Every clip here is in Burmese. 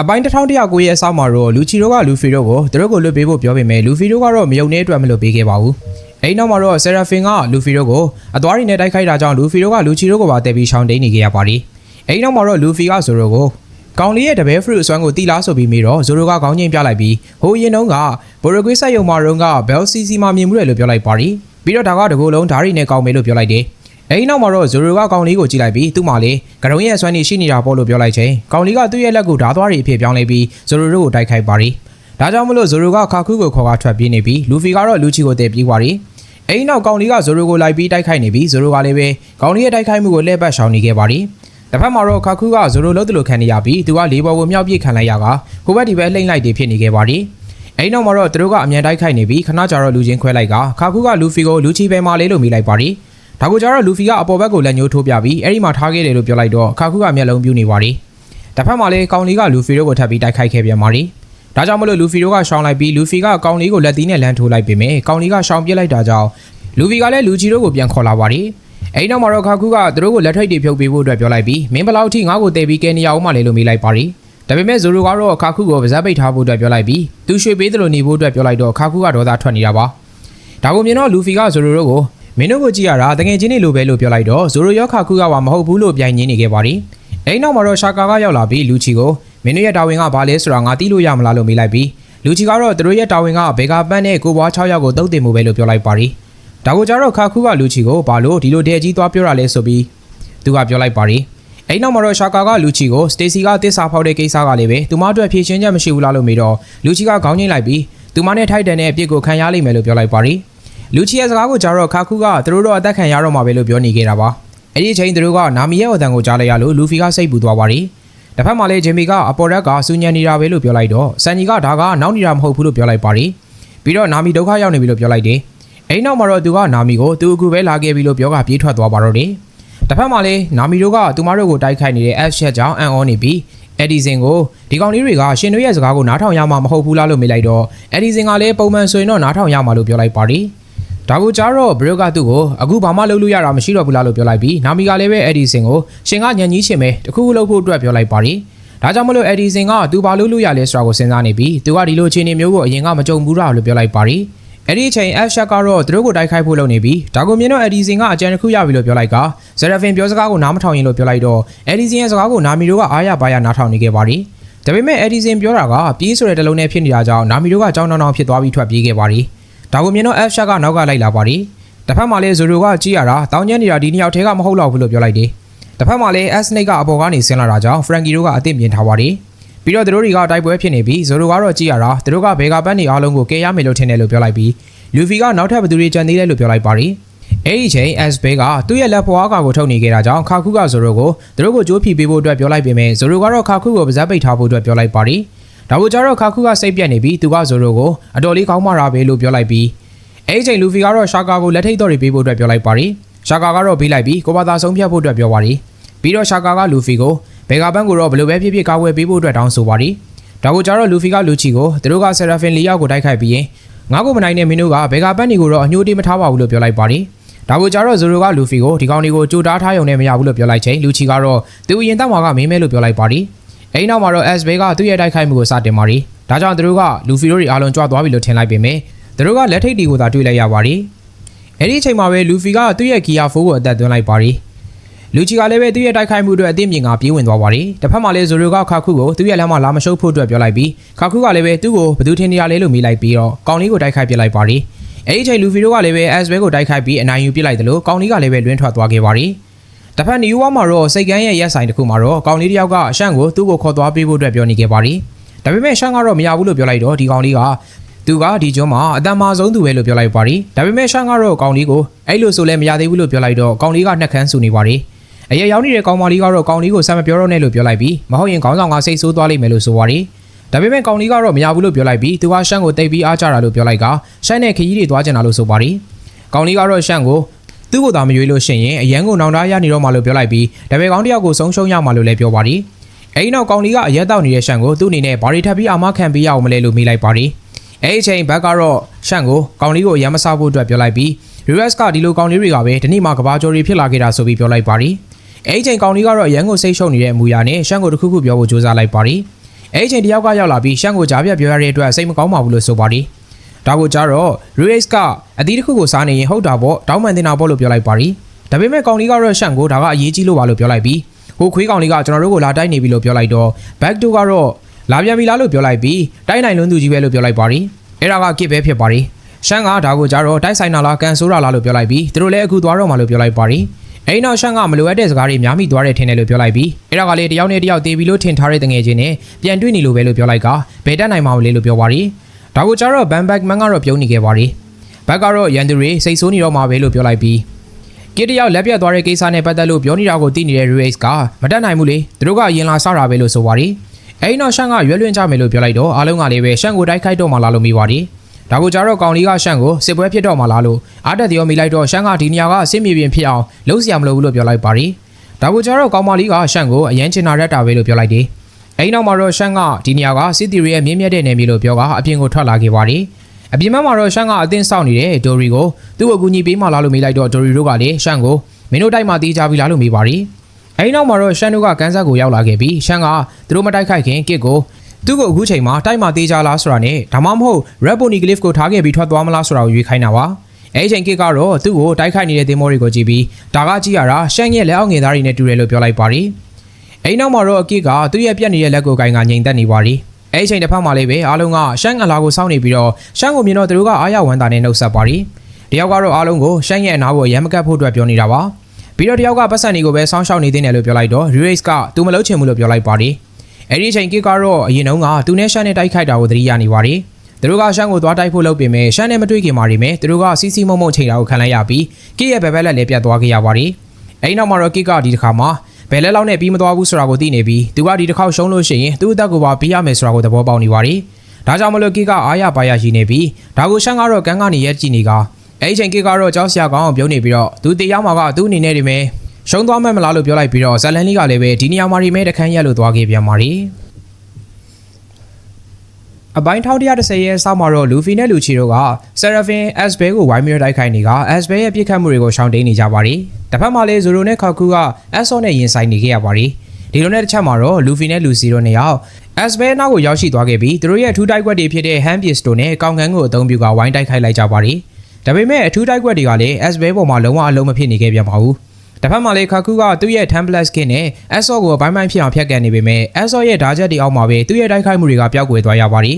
အပိုင်း1109ရဲ့အဆောက်မှာတော့လူချီတို့ကလူဖီတို့ကိုသူတို့ကိုလွတ်ပေးဖို့ပြောပေမဲ့လူဖီတို့ကတော့မယုံတဲ့အတွက်မလွတ်ပေးခဲ့ပါဘူး။အဲဒီနောက်မှာတော့ဆယ်ရာဖင်ကလူဖီတို့ကိုအသွားရီနဲ့တိုက်ခိုက်တာကြောင့်လူဖီတို့ကလူချီတို့ကိုပါတက်ပြီးရှောင်တိန်နေခဲ့ရပါတယ်။အဲဒီနောက်မှာတော့လူဖီကဆိုတို့ကိုကောင်လေးရဲ့တပည့်ဖရုအစွမ်းကိုတီလာဆိုပြီးမိတော့ဇိုရိုကခေါင်းချင်းပြလိုက်ပြီးဟိုရင်တုန်းကဘိုရကွေးဆက်ယုံမာရုံကဘယ်လ်စီစီမှာမြင်မှုတယ်လို့ပြောလိုက်ပါတယ်။ပြီးတော့ဒါကတကူလုံးဓာရီနဲ့ကောင်းမယ်လို့ပြောလိုက်တယ်။ အဲဒီနောက်မှာတော့ဇိုရိုကကောင်လေးကိုကြည့်လိုက်ပြီးသူ့မှာလေကရုံရဲ့အစွမ်းနေရှိနေတာပေါ့လို့ပြောလိုက်ချိန်ကောင်လေးကသူ့ရဲ့လက်ကိုဓာသွားရီအဖြစ်ပြောင်းလဲပြီးဇိုရိုတို့ကိုတိုက်ခိုက်ပါတယ်။ဒါကြောင့်မလို့ဇိုရိုကခါခုကိုခေါ်ကထွက်ပြေးနေပြီးလူဖီကတော့လူချီကိုတည်ပြေးပါတယ်။အဲဒီနောက်ကောင်လေးကဇိုရိုကိုလိုက်ပြီးတိုက်ခိုက်နေပြီးဇိုရိုကလည်းပဲကောင်လေးရဲ့တိုက်ခိုက်မှုကိုလှည့်ပတ်ရှောင်နေခဲ့ပါတယ်။တစ်ဖက်မှာတော့ခါခုကဇိုရိုလုံးတလို့ခံနေရပြီးသူကလေးဘော်ကိုမြောက်ပြစ်ခံလိုက်ရကဟိုဘက်ဒီဘက်လှိမ့်လိုက်တွေဖြစ်နေခဲ့ပါတယ်။အဲဒီနောက်မှာတော့သူတို့ကအမြန်တိုက်ခိုက်နေပြီးခဏကြာတော့လူချင်းခွဲလိုက်ကခါခုကလူဖီကိုလူချီပဲမာလေးလို့မိလိုက်ပါတယ်။ ဒါကိုကြတော့လူဖီကအပေါ်ဘက်ကိုလက်ညှိုးထိုးပြပြီးအဲ့ဒီမှာထားခဲ့တယ်လို့ပြောလိုက်တော့ခါခုကမျက်လုံးပြူနေပါတယ်။တစ်ဖက်မှာလည်းကောင်လေးကလူဖီတို့ကိုထပ်ပြီးတိုက်ခိုက်ခဲ့ပြန်ပါတယ်။ဒါကြောင့်မလို့လူဖီတို့ကရှောင်းလိုက်ပြီးလူဖီကကောင်လေးကိုလက်သီးနဲ့လမ်းထိုးလိုက်ပေမဲ့ကောင်လေးကရှောင်းပြစ်လိုက်တာကြောင့်လူဖီကလည်းလူချီတို့ကိုပြန်ခေါ်လာပါတယ်။အဲဒီနောက်မှာတော့ခါခုကသူတို့ကိုလက်ထိတ်တွေဖြုတ်ပေးဖို့အတွက်ပြောလိုက်ပြီးမင်းဘလောက်ထိငါ့ကိုတည်ပြီးကဲနေရအောင်မလဲလို့မေးလိုက်ပါတယ်။ဒါပေမဲ့ဇိုရိုကတော့ခါခုကိုဗဇက်ပိတ်ထားဖို့အတွက်ပြောလိုက်ပြီးသူရွှေပေးတယ်လို့နေဖို့အတွက်ပြောလိုက်တော့ခါခုကဒေါသထွက်နေတာပါ။ဒါကိုမြင်တော့လူဖီကဇိုရိုတို့ကို မင်းတို့ကိုကြည့်ရတာတကယ်ချင်းနေလို့ပဲလို့ပြောလိုက်တော့ဇိုရိုရောခါခုကပါမဟုတ်ဘူးလို့ပြိုင်ညင်းနေခဲ့ပါတယ်။အဲဒီနောက်မှာတော့ရှာကာကရောက်လာပြီးလူချီကိုမင်းတို့ရဲ့တာဝန်ကဘာလဲဆိုတာငါသိလို့ရမလားလို့မေးလိုက်ပြီးလူချီကတော့သူတို့ရဲ့တာဝန်ကဘေကာပန်းနဲ့ကိုဘွား6ယောက်ကိုတုတ်တင်မှုပဲလို့ပြောလိုက်ပါတယ်။ဒါကိုကြတော့ခါခုကလူချီကိုဘာလို့ဒီလိုတဲကြီးသွားပြောတာလဲဆိုပြီးသူကပြောလိုက်ပါတယ်။အဲဒီနောက်မှာတော့ရှာကာကလူချီကိုစတေစီကတစ္ဆာဖောက်တဲ့ကိစ္စကလည်းပဲသူမအတွက်ဖြေရှင်းချက်မရှိဘူးလားလို့မေးတော့လူချီကခေါင်းငိမ့်လိုက်ပြီးသူမနဲ့ထိုက်တန်တဲ့အပြစ်ကိုခံရလိမ့်မယ်လို့ပြောလိုက်ပါတယ်။ လူချီရဲ့စကားကိုကြားတော့ခါခုကသူတို့တော့အသက်ခံရတော့မှာပဲလို့ပြောနေခဲ့တာပါ။အဲ့ဒီအချိန်သူတို့ကနာမီရဲ့အတန်ကိုကြားလိုက်ရလို့လူဖီကစိတ်ပူသွားပါတယ်။တစ်ဖက်မှာလည်းဂျင်မီကအပေါ်ရက်ကစူညံနေတာပဲလို့ပြောလိုက်တော့ဆန်ဂျီကဒါကနောက်နေတာမဟုတ်ဘူးလို့ပြောလိုက်ပါတယ်။ပြီးတော့နာမီဒုက္ခရောက်နေပြီလို့ပြောလိုက်တယ်။အဲ့နောက်မှာတော့သူကနာမီကိုသူအခုပဲလာခဲ့ပြီလို့ပြောကပြေးထွက်သွားပါတော့တယ်။တစ်ဖက်မှာလည်းနာမီတို့ကသူမတို့ကိုတိုက်ခိုက်နေတဲ့ F ချက်ကြောင့်အန်အောနေပြီးအက်ဒီဆင်ကိုဒီကောင်လေးတွေကရှင်တို့ရဲ့စကားကိုနားထောင်ရမှာမဟုတ်ဘူးလားလို့မေးလိုက်တော့အက်ဒီဆင်ကလည်းပုံမှန်ဆိုရင်တော့နားထောင်ရမှာလို့ပြောလိုက်ပါတယ်။ ဒါကိုကြားတော့ဘရုတ်ကသူ့ကိုအခုဘာမှလုပ်လို့ရတာမရှိတော့ဘူးလားလို့ပြောလိုက်ပြီးနာမီကလည်းပဲအက်ဒီဆင်ကိုရှင်ကညံကြီးရှင်ပဲတခုခုလုပ်ဖို့အတွက်ပြောလိုက်ပါတယ်။ဒါကြောင့်မလို့အက်ဒီဆင်ကသူဘာလုပ်လို့ရလဲဆိုတာကိုစဉ်းစားနေပြီးသူကဒီလိုအခြေအနေမျိုးကိုအရင်ကမကြုံဘူးတာလို့ပြောလိုက်ပါတယ်။အဲ့ဒီအချိန် F ရှက်ကတော့သူတို့ကိုတိုက်ခိုက်ဖို့လုပ်နေပြီးဒါကိုမြင်တော့ Edison ကအကြံတစ်ခုရပြီလို့ပြောလိုက်က Zerafin ပြောစကားကိုနားမထောင်ရင်လို့ပြောလိုက်တော့ Edison ရဲ့စကားကိုနာမီတို့ကအားရပါရနားထောင်နေခဲ့ပါတယ်။ဒါပေမဲ့ Edison ပြောတာကပြေးဆိုတဲ့တလုံးနဲ့ဖြစ်နေတာကြောင့်နာမီတို့ကကြောင်းတောင်းတောင်းဖြစ်သွားပြီးထွက်ပြေးခဲ့ပါတယ်။ ဒါကိုမြင်တော့ F ရှက်ကနောက်ကလိုက်လာပါတယ်။တစ်ဖက်မှာလည်း Zoro ကကြည့်ရတာတောင်းကျမ်းနေတာဒီနှစ်ယောက်ထဲကမဟုတ်တော့ဘူးလို့ပြောလိုက်တယ်။တစ်ဖက်မှာလည်း S Snake ကအပေါ်ကနေဆင်းလာတာကြောင့် Frankie တို့ကအသင့်မြင်ထားပါတယ်။ပြီးတော့သူတို့တွေကတိုက်ပွဲဖြစ်နေပြီး Zoro ကတော့ကြည့်ရတာသူတို့ကဘေဂါပန်းနေအားလုံးကိုကယ်ရမယ်လို့ထင်တယ်လို့ပြောလိုက်ပြီးလူဖီကနောက်ထပ်ဘသူတွေကြံသေးတယ်လို့ပြောလိုက်ပါတယ်။အဲ့ဒီချိန် S ဘဲကသူ့ရဲ့လက်ဖွားကာကိုထုတ်နေခဲ့တာကြောင့်ခါခုကဇိုရိုကိုသူတို့ကိုကြိုးဖြီပေးဖို့အတွက်ပြောလိုက်ပေမဲ့ဇိုရိုကတော့ခါခုကိုပါဇက်ပိတ်ထားဖို့အတွက်ပြောလိုက်ပါတယ်။ ဒါကိုကြတော့ခါခုကစိတ်ပြက်နေပြီးသူကဇိုရိုကိုအတော်လေးကောင်းမာတာပဲလို့ပြောလိုက်ပြီးအဲ့ဒီချိန်လူဖီကတော့ရှာကာကိုလက်ထိတ်တော်တွေပေးဖို့အတွက်ပြောလိုက်ပါတယ်။ရှာကာကတော့ပေးလိုက်ပြီးကိုပါသာဆုံးဖြတ်ဖို့အတွက်ပြောပါတယ်။ပြီးတော့ရှာကာကလူဖီကိုဘေဂါဘန်ကိုတော့ဘယ်လိုပဲဖြစ်ဖြစ်ကာဝယ်ပေးဖို့အတွက်တောင်းဆိုပါတယ်။ဒါကိုကြတော့လူဖီကလူချီကိုသူတို့ကဆယ်ရာဖင်လီယောက်ကိုတိုက်ခိုက်ပြီးရင်ငါ့ကိုမနိုင်တဲ့မင်းတို့ကဘေဂါပန်းနီကိုတော့အညှိုးတေးမထားပါဘူးလို့ပြောလိုက်ပါတယ်။ဒါကိုကြတော့ဇိုရိုကလူဖီကိုဒီကောင်တွေကိုကြိုတားထားရုံနဲ့မရဘူးလို့ပြောလိုက်ချိန်လူချီကတော့သူအရင်တောက်မှာကမင်းမဲလို့ပြောလိုက်ပါတယ်။ အဲဒီနောက်မှာတော့ S ဘေကသူ့ရဲ့တိုက်ခိုက်မှုကိုစတင်ပါတယ်။ဒါကြောင့်သူတို့ကလူဖီတို့တွေအားလုံးကြွသွားပြီလို့ထင်လိုက်ပေမဲ့သူတို့ကလက်ထိတ်တီကိုသာတွေ့လိုက်ရပါတယ်။အဲဒီအချိန်မှာပဲလူဖီကသူ့ရဲ့ဂီယာ4ကိုအသက်သွင်းလိုက်ပါတယ်။လူချီကလည်းပဲသူ့ရဲ့တိုက်ခိုက်မှုအတွက်အသိမြင်ကပြေးဝင်သွားပါတယ်။တစ်ဖက်မှာလည်းဇိုရိုကခါခုကိုသူ့ရဲ့လမ်းမှာလာမရှုပ်ဖို့အတွက်ပြောလိုက်ပြီးခါခုကလည်းပဲသူ့ကိုဘယ်သူထင်နေရလဲလို့မေးလိုက်ပြီးတော့ကောင်လေးကိုတိုက်ခိုက်ပြလိုက်ပါတယ်။အဲဒီအချိန်လူဖီတို့ကလည်းပဲ S ဘဲကိုတိုက်ခိုက်ပြီးအနိုင်ယူပြလိုက်တယ်လို့ကောင်လေးကလည်းပဲလွင်းထွက်သွားခဲ့ပါတယ်။ တစ်ဖက်နီယူဝါမှာတော့စိတ်ကန်းရဲ့ရက်ဆိုင်တစ်ခုမှာတော့ကောင်လေးတစ်ယောက်ကအရှန့်ကိုသူ့ကိုခေါ်သွားပေးဖို့အတွက်ပြောနေခဲ့ပါတယ်။ဒါပေမဲ့ရှန့်ကတော့မရဘူးလို့ပြောလိုက်တော့ဒီကောင်လေးကသူကဒီကျွန်းမှာအတန်မာဆုံးသူပဲလို့ပြောလိုက်ပါတယ်။ဒါပေမဲ့ရှန့်ကတော့ကောင်လေးကိုအဲ့လိုဆိုလဲမရသေးဘူးလို့ပြောလိုက်တော့ကောင်လေးကနှက်ခမ်းဆူနေပါတယ်။အရေရောက်နေတဲ့ကောင်မလေးကတော့ကောင်လေးကိုစမ်းမပြောတော့နဲ့လို့ပြောလိုက်ပြီးမဟုတ်ရင်ခေါင်းဆောင်ကစိတ်ဆိုးသွားလိမ့်မယ်လို့ဆိုပါတယ်။ဒါပေမဲ့ကောင်လေးကတော့မရဘူးလို့ပြောလိုက်ပြီးသူကရှန့်ကိုတိတ်ပြီးအားကြတာလို့ပြောလိုက်ကရှန့်နဲ့ခရီးတွေသွားကျင်တာလို့ဆိုပါတယ်။ကောင်လေးကတော့ရှန့်ကို သူ့ကိုသာမရွေးလို့ရှိရင်အရန်ကိုနောင်တရနေတော့မှလို့ပြောလိုက်ပြီးတပည့်ကောင်းတယောက်ကိုဆုံးရှုံးရမှလို့လည်းပြောပါတယ်။အဲဒီနောက်ကောင်လေးကအရက်တောက်နေတဲ့ရှန့်ကိုသူ့အနေနဲ့ဘာတွေထပ်ပြီးအာမခံပေးရအောင်မလဲလို့မေးလိုက်ပါတယ်။အဲဒီအချိန်ဘက်ကတော့ရှန့်ကိုကောင်လေးကိုရမ်းမစားဖို့အတွက်ပြောလိုက်ပြီး US ကဒီလိုကောင်လေးတွေကပဲဒီနေ့မှကဘာကျော်တွေဖြစ်လာခဲ့တာဆိုပြီးပြောလိုက်ပါတယ်။အဲဒီချိန်ကောင်လေးကတော့ရန်ကိုစိတ်ရှုပ်နေတဲ့အမူအရာနဲ့ရှန့်ကိုတစ်ခုခုပြောဖို့ကြိုးစားလိုက်ပါတယ်။အဲ့ဒီအချိန်တယောက်ကရောက်လာပြီးရှန်ကိုကြားပြတ်ပြောရတဲ့အတွက်စိတ်မကောင်းပါဘူးလို့ဆိုပါတယ် ဒါကိုကြတော့ Ruiz ကအသီးတစ်ခုကိုစားနေရင်ဟုတ်တာပေါ့တောင်းပန်တင်တာပေါ့လို့ပြောလိုက်ပါရီဒါပေမဲ့ကောင်လေးကတော့ရှန်ကိုဒါကအရေးကြီးလို့ပါလို့ပြောလိုက်ပြီးဟိုခွေးကောင်လေးကကျွန်တော်တို့ကိုလာတိုက်နေပြီလို့ပြောလိုက်တော့ back to ကတော့လာပြန်ပြီလားလို့ပြောလိုက်ပြီးတိုက်နိုင်လွန်းသူကြီးပဲလို့ပြောလိုက်ပါရီအဲ့ဒါကကစ်ပဲဖြစ်ပါရီရှန်ကဒါကိုကြတော့တိုက်ဆိုင်နာလားကန်ဆိုးတာလားလို့ပြောလိုက်ပြီးသူတို့လည်းအခုသွားတော့မှလို့ပြောလိုက်ပါရီအဲ့နောက်ရှန်ကမလိုအပ်တဲ့စကားတွေများမိသွားတယ်ထင်တယ်လို့ပြောလိုက်ပြီးအဲ့ဒါကလေတယောက်နဲ့တယောက်တေးပြီးလို့ထင်ထားတဲ့တငယ်ချင်းနဲ့ပြန်တွေ့နေလို့ပဲလို့ပြောလိုက်ကဘယ်တက်နိုင်မှာမလဲလို့ပြောပါရီ ဒါကိုကြတော့ Van Backman ကတော့ပြုံးနေခဲ့ပါတယ်။ဘက်ကတော့ရန်သူတွေစိတ်ဆိုးနေတော့မှာပဲလို့ပြောလိုက်ပြီးကစ်တယောက်လက်ပြတ်သွားတဲ့ကိစ္စနဲ့ပတ်သက်လို့ပြောနေတာကိုသိနေတဲ့ Ruiz ကမတတ်နိုင်ဘူးလေသူတို့ကရင်လာစတာပဲလို့ဆိုပါတယ်။အဲဒီနောက်ရှန့်ကရွက်လွင့်ကြမယ်လို့ပြောလိုက်တော့အားလုံးကလည်းပဲရှန့်ကိုတိုက်ခိုက်တော့မှလာလို့မိပါတယ်။ဒါကိုကြတော့ကောင်လေးကရှန့်ကိုစစ်ပွဲဖြစ်တော့မှလာလို့အားတက်တရောမိလိုက်တော့ရှန့်ကဒီနေရာကအဆင်မြေပြင်ဖြစ်အောင်လုံးစရာမလိုဘူးလို့ပြောလိုက်ပါတယ်။ဒါကိုကြတော့ကောင်မလေးကရှန့်ကိုအရန်ချင်နာရတာပဲလို့ပြောလိုက်တယ်။ အဲ့နောက်မှာတော့ရှန်ကဒီနေရာကစစ်တီရီရဲ့မြင့်မြတ်တဲ့နယ်မြေလို့ပြောကအပြင်ကိုထွက်လာခဲ့ပါရီအပြင်ဘက်မှာတော့ရှန်ကအသင်းဆောက်နေတဲ့ဒိုရီကိုသူ့ကိုကူညီပေးမှလာလို့မိလိုက်တော့ဒိုရီတို့ကလည်းရှန်ကိုမင်းတို့တိုက်မှတီးကြပြီလားလို့မိပါရီအဲ့နောက်မှာတော့ရှန်တို့ကကန်းဆက်ကိုရောက်လာခဲ့ပြီးရှန်ကသူတို့မတိုက်ခိုက်ခင်ကစ်ကိုသူ့ကိုအခုချိန်မှာတိုက်မှတေးကြလားဆိုတာနဲ့ဒါမှမဟုတ် Red Pony Glyph ကိုထားခဲ့ပြီးထွက်သွားမလားဆိုတာကိုရွေးခိုင်းတာပါအဲ့ချိန်ကစ်ကတော့သူ့ကိုတိုက်ခိုက်နေတဲ့သင်္ဘောတွေကိုကြည့်ပြီးဒါကကြည့်ရတာရှန်ရဲ့လက်အောက်ငယ်သားတွေနဲ့တူတယ်လို့ပြောလိုက်ပါရီ အဲ့နောက်မှာတော့အကစ်ကသူ့ရဲ့ပြက်နေတဲ့လက်ကိုကင်ကငြိမ်သက်နေပါရီအဲ့ချိန်တစ်ဖက်မှာလေးပဲအားလုံးကရှန်အလာကိုစောင့်နေပြီးတော့ရှန်ကိုမြင်တော့သူတို့ကအားရဝမ်းသာနဲ့နှုတ်ဆက်ပါရီတယောက်ကတော့အားလုံးကိုရှန်ရဲ့အနာကိုရမ်းမကတ်ဖို့အတွက်ပြောနေတာပါပြီးတော့တယောက်ကပတ်စံတွေကိုပဲစောင့်ရှောက်နေသေးတယ်လို့ပြောလိုက်တော့ Race ကသူမလုပ်ချင်ဘူးလို့ပြောလိုက်ပါရီအဲ့ဒီအချိန်ကစ်ကတော့အရင်တုန်းကသူနဲ့ရှန်နဲ့တိုက်ခိုက်တာကိုသတိရနေပါရီသူတို့ကရှန်ကိုသွားတိုက်ဖို့လုပ်ပေမဲ့ရှန်နဲ့မတွေ့ခင်မှာနေမယ်သူတို့ကစီစီမုံမုံချိန်တာကိုခံလိုက်ရပြီးကစ်ရဲ့ဘယ်ဘက်လက်လည်းပြတ်သွားခဲ့ရပါရီအဲ့နောက်မှာတော့ကစ်ကဒီတစ်ခါမှာ ဘယ်လက်လောက်နဲ့ပြီးမသွားဘူးဆိုတာကိုသိနေပြီးသူကဒီတစ်ခေါက်ရှုံးလို့ရှိရင်သူ့အသက်ကိုပါပြီးရမယ်ဆိုတာကိုသဘောပေါက်နေပါရီဒါကြောင့်မလို့ကစ်ကအားရပါရရှိနေပြီးဒါကိုရှန်ကတော့ကန်းကနေရက်ကြည့်နေကအဲ့ဒီချိန်ကစ်ကတော့ကြောက်စရာကောင်းအောင်ပြုံးနေပြီးတော့သူတေးရောက်မှာကသူ့အနေနဲ့ဒီမဲ့ရှုံးသွားမှမလားလို့ပြောလိုက်ပြီးတော့ဇလန်လီကလည်းပဲဒီနေရာမှာဒီမဲ့တခန်းရက်လို့သွားခဲ့ပြန်ပါရီ အပိုင်း1130ရဲ့ဆောက်မှာတော့လူဖီနဲ့လူချီတို့ကဆရာဖင် S ဘဲကိုဝိုင်းမီတိုက်ခိုက်နေက S ဘဲရဲ့ပြစ်ခတ်မှုတွေကိုရှောင်တိန်နေကြပါရီတစ်ဖက်မှာလည်းဇိုရိုနဲ့ခါကူက S ဆော့နဲ့ရင်ဆိုင်နေခဲ့ရပါရီဒီလိုနဲ့တစ်ချက်မှာတော့လူဖီနဲ့လူစီတို့နှစ်ယောက် S ဘဲနောက်ကိုရောက်ရှိသွားခဲ့ပြီးသူတို့ရဲ့အထူးတိုက်ကွက်တွေဖြစ်တဲ့ Hand Pistol နဲ့ကောင်းကန်းကိုအသုံးပြုကဝိုင်းတိုက်ခိုက်လိုက်ကြပါရီဒါပေမဲ့အထူးတိုက်ကွက်တွေကလည်း S ဘဲပေါ်မှာလုံးဝအလုံးမဖြစ်နေခဲ့ပြန်ပါဘူး တစ်ဖက်မှာလည်းခါကူကသူ့ရဲ့ Template Skin နဲ့ Assault ကိုဘိုင်းဘိုင်းဖြစ်အောင်ဖျက်ကန်နေပေမဲ့ Assault ရဲ့ဓာတ်ချက်တွေအောက်မှာပဲသူ့ရဲ့တိုက်ခိုက်မှုတွေကပျောက်ကွယ်သွားရပါရီ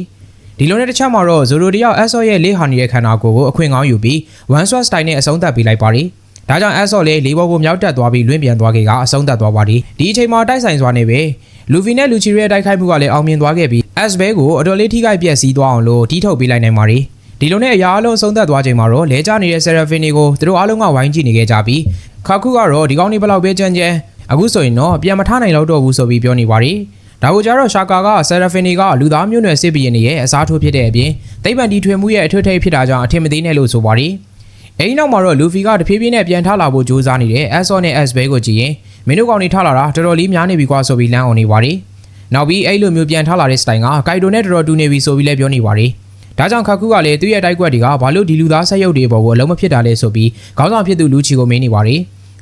ဒီလိုနဲ့တစ်ချက်မှာတော့ဇိုရိုတယောက် Assault ရဲ့လေးဟာနေတဲ့ခန္ဓာကိုယ်ကိုအခွင့်ကောင်းယူပြီး One Shot Style နဲ့အဆုံးသတ်ပေးလိုက်ပါရီဒါကြောင့် Assault လေးလေးဘောကိုမြောက်တက်သွားပြီးလွင့်ပြန်သွားခဲ့ကအဆုံးသတ်သွားပါရီဒီအချိန်မှာတိုက်ဆိုင်စွာနေပဲလူဖီနဲ့လူချီရဲ့တိုက်ခိုက်မှုကလည်းအောင်မြင်သွားခဲ့ပြီး S ဘဲကိုအတော်လေးထိခိုက်ပျက်စီးသွားအောင်လို့တီးထုတ်ပေးလိုက်နိုင်ပါရီဒီလိုနဲ့အရာအလုံးဆုံးသက်သွားချိန်မှာတော့လဲကျနေတဲ့ Seraphine တွေကိုသူတို့အားလုံးကဝိုင်းကြည့်နေခဲ့ကြပြီး ခါခုကတော့ဒီကောင်းနေဘလောက်ပဲကြမ်းကြမ်းအခုဆိုရင်တော့ပြန်မထနိုင်တော့တော့ဘူးဆိုပြီးပြောနေပါရီဒါကိုကြတော့ရှာကာက Seraphine ကလူသားမျိုးနွယ်စစ်ဘီရင်ရဲ့အစားထိုးဖြစ်တဲ့အပြင်သိပ္ပံတီထွင်မှုရဲ့အထွတ်ထိပ်ဖြစ်တာကြောင့်အထင်မသေးနဲ့လို့ဆိုပါရီအဲ့ဒီနောက်မှာတော့လူဖီကတဖြည်းဖြည်းနဲ့ပြန်ထလာဖို့ကြိုးစားနေတဲ့ Assault နဲ့ S ဘဲကိုကြည့်ရင်မင်းတို့ကောင်တွေထလာတာတော်တော်လေးများနေပြီကွာဆိုပြီးလမ်းအောင်နေပါရီနောက်ပြီးအဲ့လိုမျိုးပြန်ထလာတဲ့စတိုင်ကဂိုက်တိုနဲ့တော်တော်တူနေပြီဆိုပြီးလည်းပြောနေပါရီဒါကြောင့်ခါကူကလည်းသူ့ရဲ့တိုက်ကွက်တွေကဘာလို့ဒီလူသားဆက်ရုပ်တွေပေါ်ကိုအလုံးမဖြစ်တာလဲဆိုပြီးခေါင်းဆောင်ဖြစ်သူလူချီကိုမင်းနေပါရီ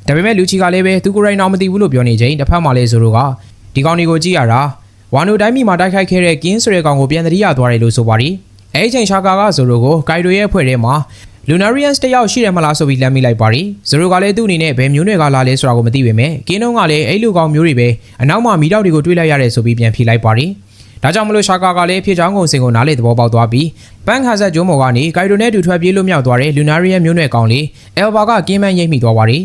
ဒါပေမဲ့လူချီကလည်းပဲသူကိုယ်တိုင်တော့မသိဘူးလို့ပြောနေချိန်တစ်ဖက်မှာလည်းဇိုရိုကဒီကောင်တွေကိုကြည့်ရတာဝါနိုတိုင်းမီမှာတိုက်ခိုက်ခဲ့တဲ့ကင်းဆိုတဲ့ကောင်ကိုပြန်တတိယသွားတယ်လို့ဆိုပါရီအဲ့ဒီချိန်ရှာကာကဇိုရိုကိုဂိုက်တိုရဲ့အဖွဲ့ထဲမှာ Lunarians တယောက်ရှိတယ်မလားဆိုပြီးလမ်းမိလိုက်ပါရီဇိုရိုကလည်းသူ့အနေနဲ့ဘယ်မျိုးတွေကလာလဲဆိုတာကိုမသိပေမဲ့ကင်းတုံးကလည်းအဲ့လူကောင်မျိုးတွေပဲအနောက်မှာမီတောက်တွေကိုတွေးလိုက်ရတယ်ဆိုပြီးပြန်ဖြေလိုက်ပါရီဒါကြောင့်မလို့ရှာကာကလည်းဖြစ်ချောင်းကုန်စင်ကိုနားလေသဘောပေါက်သွားပြီးပန်းခါဆက်ကျိုးမော်ကနေဂိုက်တိုနဲ့တူထွက်ပြေးလို့မြောက်သွားတဲ့ Lunarian မျိုးနွယ်ကောင်လေးအယ်ဘာကကင်းမန်းရိပ်မိသွားပါရီ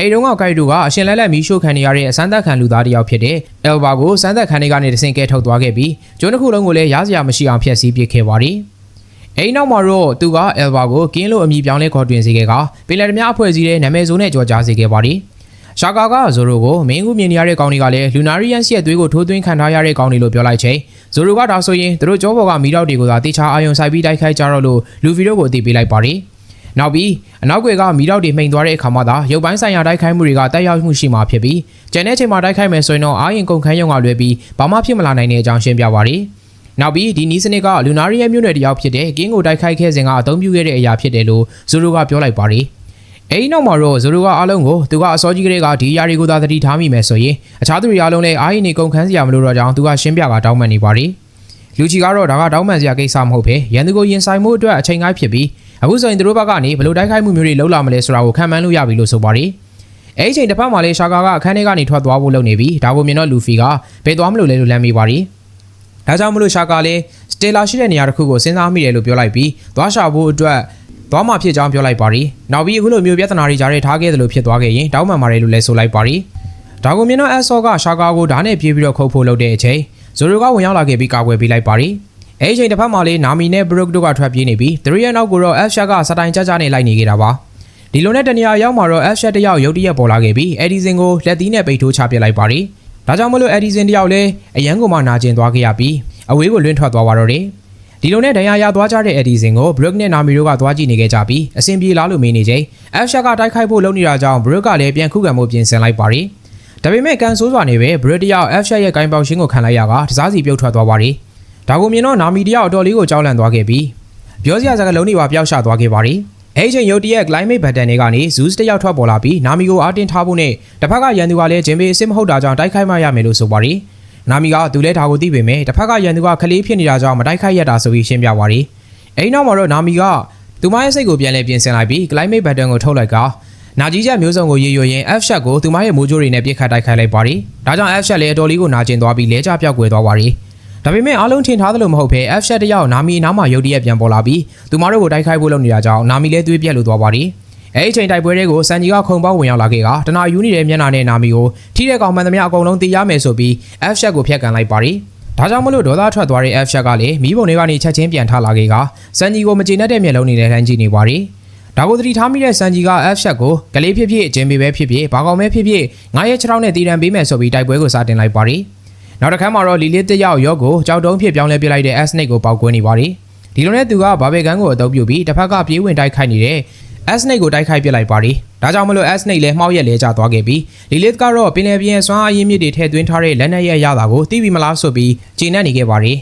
အဲဒီတော့ကဂိုက်တိုကအရှင်လက်လက်မီးရှို့ခံနေရတဲ့အစမ်းသက်ခံလူသားတစ်ယောက်ဖြစ်တဲ့အယ်ဘာကိုစမ်းသက်ခံတွေကနေတဆင့်ကဲထုတ်သွားခဲ့ပြီးကျိုးတစ်ခုလုံးကိုလည်းရားစရာမရှိအောင်ဖျက်ဆီးပစ်ခဲ့ပါရီအဲဒီနောက်မှာတော့သူကအယ်ဘာကိုကင်းလို့အမည်ပြောင်းလဲခေါ်တွင်စေခဲ့ကပင်လယ်ဓမြအဖွဲ့အစည်းရဲ့နာမည်ဆိုးနဲ့ကြော်ကြားစေခဲ့ပါရီရှာကာကဇိုရိုကိုမင်းကူမြင်နေရတဲ့ကောင်တွေကလည်းလူနာရီယန်စီရဲ့သွေးကိုထိုးသွင်းခံထားရတဲ့ကောင်တွေလို့ပြောလိုက်ချိန်ဇိုရိုကဒါဆိုရင်သူတို့ကြောဘော်ကမီတော့တွေကိုသာတေချာအာယုံဆိုင်ပြီးတိုက်ခိုက်ကြတော့လို့လူဗီတို့ကိုအသိပေးလိုက်ပါရီ နောက်ပြီးအနောက်ကွယ်ကမီတော့တွေမှိန်သွားတဲ့အခါမှသာရုပ်ပိုင်းဆိုင်ရာတိုက်ခိုက်မှုတွေကတက်ရောက်မှုရှိမှာဖြစ်ပြီးကျန်တဲ့ချိန်မှာတိုက်ခိုက်မယ်ဆိုရင်တော့အာရင်ကုန်ခန်းရုံကလွယ်ပြီးဘာမှဖြစ်မလာနိုင်တဲ့အကြောင်းရှင်းပြပါရီနောက်ပြီးဒီနီးစနစ်ကလူနာရီရဲ့မြို့နယ်တယောက်ဖြစ်တဲ့ကင်းကိုတိုက်ခိုက်ခဲ့စဉ်ကအသုံးပြုခဲ့တဲ့အရာဖြစ်တယ်လို့ဇိုရိုကပြောလိုက်ပါရီအဲဒီနောက်မှာတော့ဇိုရိုကအားလုံးကိုသူကအစောကြီးကလေးကဒီအရာတွေကိုသာသတိထားမိမယ်ဆိုရင်အခြားသူတွေအားလုံးလည်းအာရင်နေကုန်ခန်းစရာမလိုတော့ကြောင်းသူကရှင်းပြကတောင်းပန်နေပါတယ်လူချီကတော့ဒါကတောင်းပန်စရာကိစ္စမဟုတ်ပဲရန်သူကိုရင်ဆိုင်မှုအတွက်အချိန်ကိုက်ဖြစ်ပြီး အခုဆိုရင်သူတို့ဘက်ကနေဘယ်လိုတိုက်ခိုက်မှုမျိုးတွေလုပ်လာမလဲဆိုတာကိုခံမှန်းလို့ရပြီလို့ဆိုပါတယ်အဲဒီအချိန်တစ်ဖက်မှာလည်းရှာကာကအခန်းထဲကနေထွက်သွားဖို့လုပ်နေပြီးဒါကိုမြင်တော့လူဖီကဘယ်သွားမလို့လဲလို့လမ်းမိပါတယ်ဒါကြောင့်မလို့ရှာကာလည်းစတေလာရှိတဲ့နေရာတစ်ခုကိုစဉ်းစားမိတယ်လို့ပြောလိုက်ပြီးသွားရှာဖို့အတွက်သွားမှဖြစ်ကြောင်းပြောလိုက်ပါရီနောက်ပြီးအခုလိုမျိုးပြဿနာတွေကြားထဲထားခဲ့သလိုဖြစ်သွားခဲ့ရင်တောင်းပန်ပါတယ်လို့လည်းဆိုလိုက်ပါရီဒါကိုမြင်တော့အက်ဆော့ကရှာကာကိုဓာတ်နဲ့ပြေးပြီးတော့ခုတ်ဖို့လုပ်တဲ့အချိန်ဇိုရိုကဝင်ရောက်လာခဲ့ပြီးကာကွယ်ပေးလိုက်ပါရီ အဲဒီအချိန်တစ်ဖက်မှာလေးနာမီနဲ့ဘရုတ်တို့ကထွက်ပြေးနေပြီးသူတို့ရဲ့နောက်ကိုတော့အက်ရှာကစတိုင်ကြကြနဲ့လိုက်နေခဲ့တာပါဒီလိုနဲ့တနေရာရောက်မှာတော့အက်ရှာတယောက်ရုတ်တရက်ပေါ်လာခဲ့ပြီးအက်ဒီဆင်ကိုလက်သီးနဲ့ပိတ်ထိုးချပစ်လိုက်ပါရီဒါကြောင့်မလို့အက်ဒီဆင်တယောက်လည်းအရန်ကိုမှနာကျင်သွားခဲ့ရပြီးအဝေးကိုလွင့်ထွက်သွားပါတော့တယ်ဒီလိုနဲ့ဒဏ်ရာရသွားကြတဲ့ Edison ကို Brook နဲ့ Nami တို့ကသွားကြည့်နေခဲ့ကြပြီးအဆင်ပြေလားလို့မေးနေချိန် Afsha ကတိုက်ခိုက်ဖို့လုပ်နေတာကြောင့် Brook ကလည်းပြန်ခုခံမှုပြင်ဆင်လိုက်ပါရီဒါပေမဲ့ကန်ဆိုးစွာနေပဲ Brook တယောက် Afsha ရဲ့ဂိုင်းပေါင်ရှင်းကိုခံလိုက်ရကတစားစီပြုတ်ထွက်သွားပါရီ ဒါကိုမြင်တော့ Nami တယောက်အတော်လေးကိုကြောက်လန့်သွားခဲ့ပြီးပြောစရာစကားလုံးတွေပါပျောက်ရှသွားခဲ့ပါရီအဲ့ဒီချိန်ရုတ်တရက် climate button တွေကနေ Zeus တယောက်ထွက်ပေါ်လာပြီး Nami ကိုအားတင်းထားဖို့နဲ့တစ်ဖက်ကရန်သူကလည်းဂျင်ဘေးအစ်စ်မဟုတ်တာကြောင့်တိုက်ခိုက်မှရမယ်လို့ဆိုပါရီနာမီကသူလဲဒါကိုသိပေမဲ့တစ်ဖက်ကရန်သူကခလေးဖြစ်နေတာကြောင့်မတိုက်ခိုက်ရတာဆိုပြီးရှင်းပြပါရီအဲဒီနောက်မှာတော့နာမီကသူမရဲ့စိတ်ကိုပြန်လဲပြင်ဆင်လိုက်ပြီး climate button ကိုထုတ်လိုက်ကနာကြီးချက်မျိုးစုံကိုရေရွရင် F shot ကိုသူမရဲ့မိုးကြိုးတွေနဲ့ပြစ်ခတ်တိုက်ခိုက်လိုက်ပါရီဒါကြောင့် F shot လည်းအတော်လေးကိုနာကျင်သွားပြီးလဲကျပြောက်ကွယ်သွားပါရီ ဒါပေမဲ့အားလုံးထင်ထားသလိုမဟုတ်ဘဲ F shot တယောက်နာမီအနားမှာရုတ်တရက်ပြန်ပေါ်လာပြီးသူမတို့ကိုတိုက်ခိုက်ဖို့လုပ်နေတာကြောင့်နာမီလည်းသွေးပြက်လို့သွားပါရီအဲ့ဒီချိန်တိုက်ပွဲတွေကိုစန်ဂျီကခုံပေါက်ဝင်ရောက်လာခဲ့ကတနာယူနေတဲ့မျက်နှာနဲ့နာမီကိုထိတဲ့ကောင်မှန်သမျှအကုန်လုံးတီးရမယ်ဆိုပြီး F shot ကိုဖျက်ကန်လိုက်ပါရီဒါကြောင့်မလို့ဒေါသထွက်သွားတဲ့ F shot ကလည်းမီးပုံတွေကနေချက်ချင်းပြန်ထလာခဲ့ကစန်ဂျီကိုမကျေနပ်တဲ့မျက်လုံးတွေနဲ့လှမ်းကြည့်နေပါရီဒါကိုသတိထားမိတဲ့စန်ဂျီက F shot ကိုကလေးဖြစ်ဖြစ်ဂျင်ဘီပဲဖြစ်ဖြစ်ဘာကောင်ပဲဖြစ်ဖြစ်ငါရဲ့ခြေထောက်နဲ့တီရန်ပေးမယ်ဆိုပြီးတိုက်ပွဲကိုစတင်လိုက်ပါရီ နောက်တစ်ခါမှာတော့လီလစ်တယောက်ရော့ကိုကြောက်တုံးဖြစ်ပြောင်းလဲပစ်လိုက်တဲ့ S snake ကိုပောက်ကွင်းနေပါရီဒီလိုနဲ့သူကဘာဘေကန်ကိုအသုံးပြုပြီးတစ်ဖက်ကပြေးဝင်တိုက်ခိုက်နေတဲ့ S snake ကိုတိုက်ခိုက်ပစ်လိုက်ပါရီဒါကြောင့်မလို့ S snake လည်းမှောက်ရက်လဲကျသွားခဲ့ပြီးလီလစ်ကတော့ပင်လယ်ပြင်ဆွမ်းအားရင်းမြစ်တွေထည့်သွင်းထားတဲ့လက်နက်ရဲ့ရတာကိုသိပြီမလားဆိုပြီးဂျင်းနဲ့နေခဲ့ပါရီ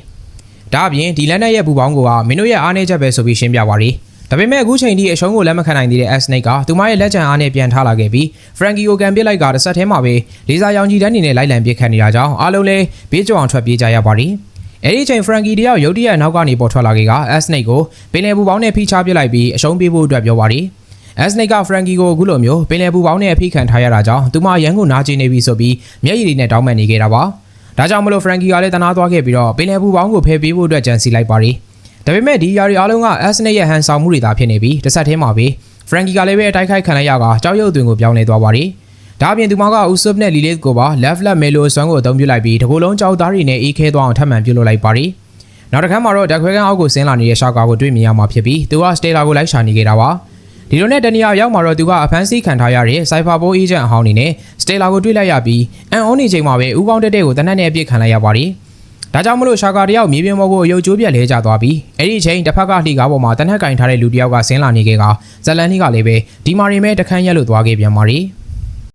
ဒါအပြင်ဒီလက်နက်ရဲ့ပူပေါင်းကိုကမင်းတို့ရဲ့အားနည်းချက်ပဲဆိုပြီးရှင်းပြပါရီ ဒါပေမဲ့အခုချိန်ထိအရှုံးကိုလက်မခံနိုင်သေးတဲ့ S snake ကသူမရဲ့လက်ချံအားနဲ့ပြန်ထားလာခဲ့ပြီး Frankie ကိုကန်ပစ်လိုက်ကတစ်ဆက်တည်းမှာပဲလေးစားရောင်ကြီးတန်းနေနဲ့လိုက်လံပစ်ခတ်နေတာကြောင့်အားလုံးလည်းဘေးကြောင်အောင်ထွက်ပြေးကြရပါရီအဲ့ဒီအချိန် Frankie တယောက်ရုတ်တရက်နောက်ကနေပေါ်ထွက်လာခဲ့က S snake ကိုပင်လယ်ပူပေါင်းနဲ့ဖိချပစ်လိုက်ပြီးအရှုံးပေးဖို့အတွက်ပြောပါရီ S snake က Frankie ကိုအခုလိုမျိုးပင်လယ်ပူပေါင်းနဲ့အဖိခံထားရတာကြောင့်သူမရန်ကိုနာကျင်နေပြီဆိုပြီးမျက်ရည်တွေနဲ့တောင်းပန်နေခဲ့တာပါဒါကြောင့်မလို့ Frankie ကလည်းတနာသွားခဲ့ပြီးတော့ပင်လယ်ပူပေါင်းကိုဖယ်ပေးဖို့အတွက်ကြံစီလိုက်ပါရီ ဒါပေမဲ့ဒီຢာတွေအားလုံးက S snake ရဲ့ဟန်ဆောင်မှုတွေသာဖြစ်နေပြီးတစ်ဆက်တည်းမှာပဲ Frankie ကလည်းပဲအတိုက်ခိုက်ခံလိုက်ရကကြောက်ရွံ့သွင်းကိုပြောင်းလဲသွားပါရီဒါအပြင်သူမက Usopp နဲ့ Lilith ကိုပါ left left Melo ဆွမ်းကိုအသုံးပြုလိုက်ပြီးတကူလုံးကြောက်သားတွေနဲ့အေးခဲသွားအောင်ထပ်မံပြုလုပ်လိုက်ပါရီနောက်တစ်ခါမှာတော့ဓာတ်ခွဲခန်းအောက်ကိုဆင်းလာနေတဲ့ရှာကာကိုတွေ့မြင်ရမှာဖြစ်ပြီးသူက Stella ကိုလိုက်ရှာနေခဲ့တာပါဒီလိုနဲ့တနီယာရောက်မှာတော့သူကအဖမ်းဆီးခံထားရတဲ့ Cypher Boy Agent အဟောင်းနေနဲ့ Stella ကိုတွေ့လိုက်ရပြီးအန်အောနေချိန်မှာပဲဥကောင်းတက်တဲ့ကိုတနက်နဲ့အပြစ်ခံလိုက်ရပါရီ ဒါကြောင့်မလို့ရှာကာတယောက်မြေပြင်ပေါ်ကိုရုပ်ကျိုးပြက်လဲကျသွားပြီးအဲ့ဒီအချိန်တစ်ဖက်ကလှီကားပေါ်မှာတနက်ကင်ထားတဲ့လူတယောက်ကဆင်းလာနေခဲ့ကဇလန်နီကလည်းပဲဒီမာရီမဲတခန်းရက်လို့သွားခဲ့ပြန်ပါရီ။